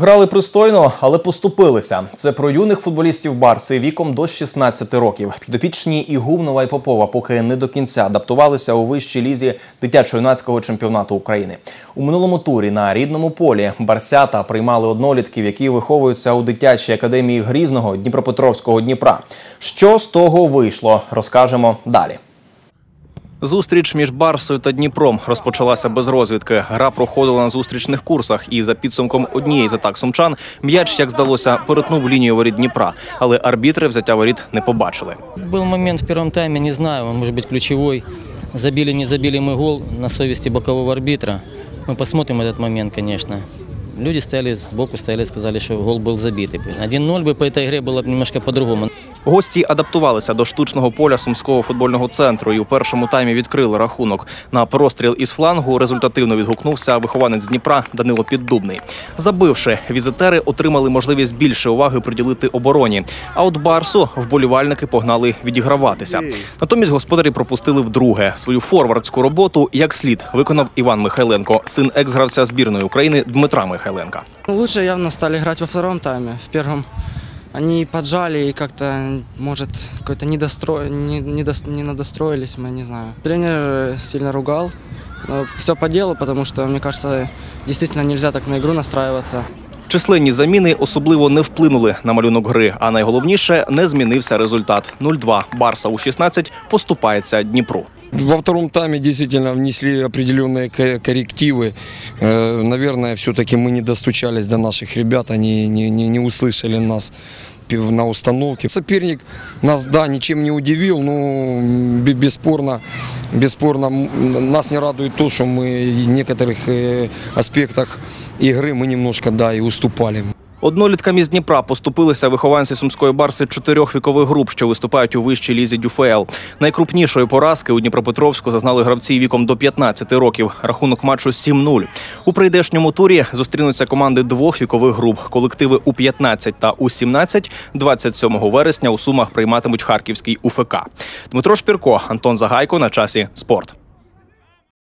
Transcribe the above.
Грали пристойно, але поступилися. Це про юних футболістів Барси віком до 16 років. Підопічні і Гумнова і Попова поки не до кінця адаптувалися у вищій лізі дитячо-юнацького чемпіонату України. У минулому турі на рідному полі барсята приймали однолітків, які виховуються у дитячій академії Грізного Дніпропетровського Дніпра. Що з того вийшло, розкажемо далі. Зустріч між Барсою та Дніпром розпочалася без розвідки. Гра проходила на зустрічних курсах, і за підсумком однієї з атак сумчан м'яч, як здалося, перетнув лінію воріт Дніпра, але арбітри взяття воріт не побачили. Был момент в первом тайме, не знаю, он может быть ключевой. Забили, не забили мы гол на совести бокового арбитра. Мы посмотрим этот момент, конечно. Люди стояли сбоку, стояли, сказали, что гол был забитый. 1-0 бы по этой игре было бы немножко по-другому. Гості адаптувалися до штучного поля сумського футбольного центру і у першому таймі відкрили рахунок. На простріл із флангу результативно відгукнувся вихованець Дніпра Данило Піддубний. Забивши, візитери отримали можливість більше уваги приділити обороні. А от Барсу вболівальники погнали відіграватися. Натомість господарі пропустили вдруге свою форвардську роботу як слід виконав Іван Михайленко, син екс-гравця збірної України Дмитра Михайленка. Лучше явно стали играть во втором тайме. В первом они поджали и как-то, может, какой-то недострой, не, недос- не надостроились, мы не знаю. Тренер э, сильно ругал. Все по делу, потому что, мне кажется, действительно нельзя так на игру настраиваться. Численні заміни особливо не вплинули на малюнок гри, а найголовніше не змінився результат. 0-2. Барса у 16 поступається Дніпру. Во втором тайме действительно внесли определенные ко- коррективы. Э, Наверное, все-таки мы не достучались до наших ребят, они не, не, не услышали нас пи- на установке. Соперник нас, да, ничем не удивил, но м, бе- бесспорно, бесспорно м, нас не радует то, что мы в некоторых э, аспектах игры мы немножко, да, и уступали. Одноліткам із Дніпра поступилися вихованці сумської барси чотирьох вікових груп, що виступають у вищій лізі ДЮФЛ. Найкрупнішої поразки у Дніпропетровську зазнали гравці віком до 15 років. Рахунок матчу 7-0. У прийдешньому турі зустрінуться команди двох вікових груп. Колективи у 15 та у 17 27 вересня у Сумах прийматимуть харківський УФК. Дмитро Шпірко, Антон Загайко на часі спорт.